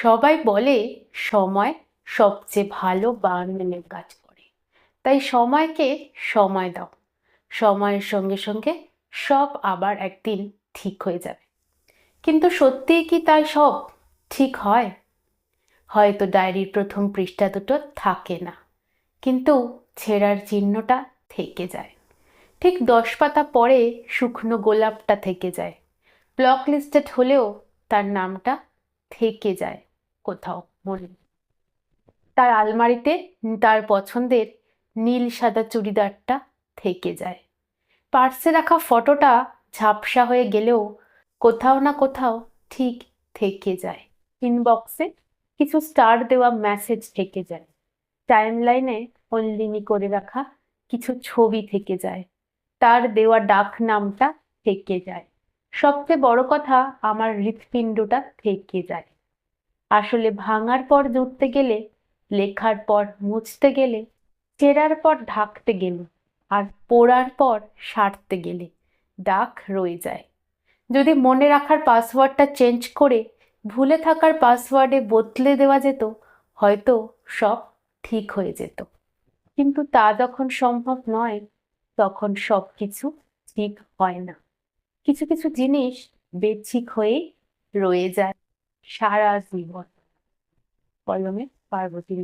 সবাই বলে সময় সবচেয়ে ভালো বার্নম্যানের কাজ করে। তাই সময়কে সময় দাও। সময়ের সঙ্গে সঙ্গে সব আবার একদিন ঠিক হয়ে যাবে। কিন্তু সত্যিই কি তাই সব ঠিক হয়? হয়তো ডায়েরির প্রথম পৃষ্ঠা দুটো থাকে না, কিন্তু ছেঁড়ার চিহ্নটা থেকে যায়। ঠিক দশ পাতা পরে শুকনো গোলাপটা থেকে যায়। ব্লক লিস্টেড হলেও তার নামটা থেকে যায়। কোথাও মনে তার আলমারিতে তার পছন্দের নীল সাদা চুড়িদারটা থেকে যায়। পার্সে রাখা ফটোটা ঝাপসা হয়ে গেলেও কোথাও না কোথাও ঠিক থেকে যায়। ইনবক্সে কিছু স্টার দেওয়া মেসেজ থেকে যায়। টাইম লাইনে অনলিনি করে রাখা কিছু ছবি থেকে যায়। তার দেওয়া ডাক নামটা থেকে যায়। সবচেয়ে বড় কথা আমার হৃৎপিণ্ডটা থেকে যায়। আসলে ভাঙার পর জুড়তে গেলে, লেখার পর মুছতে গেলে চেরার পর ঢাকতে গেলে, আর পোড়ার পর সারতে গেলে দাগ রয়ে যায়। যদি মনে রাখার পাসওয়ার্ডটা চেঞ্জ করে ভুলে থাকার পাসওয়ার্ডে বদলে দেওয়া যেত, হয়তো সব ঠিক হয়ে যেত। কিন্তু তা যখন সম্ভব নয়, তখন সব কিছু ঠিক হয় না। কিছু কিছু জিনিস বেঠিক হয়েই রয়ে যায়। সারা জীবন কলমে পার্বতী।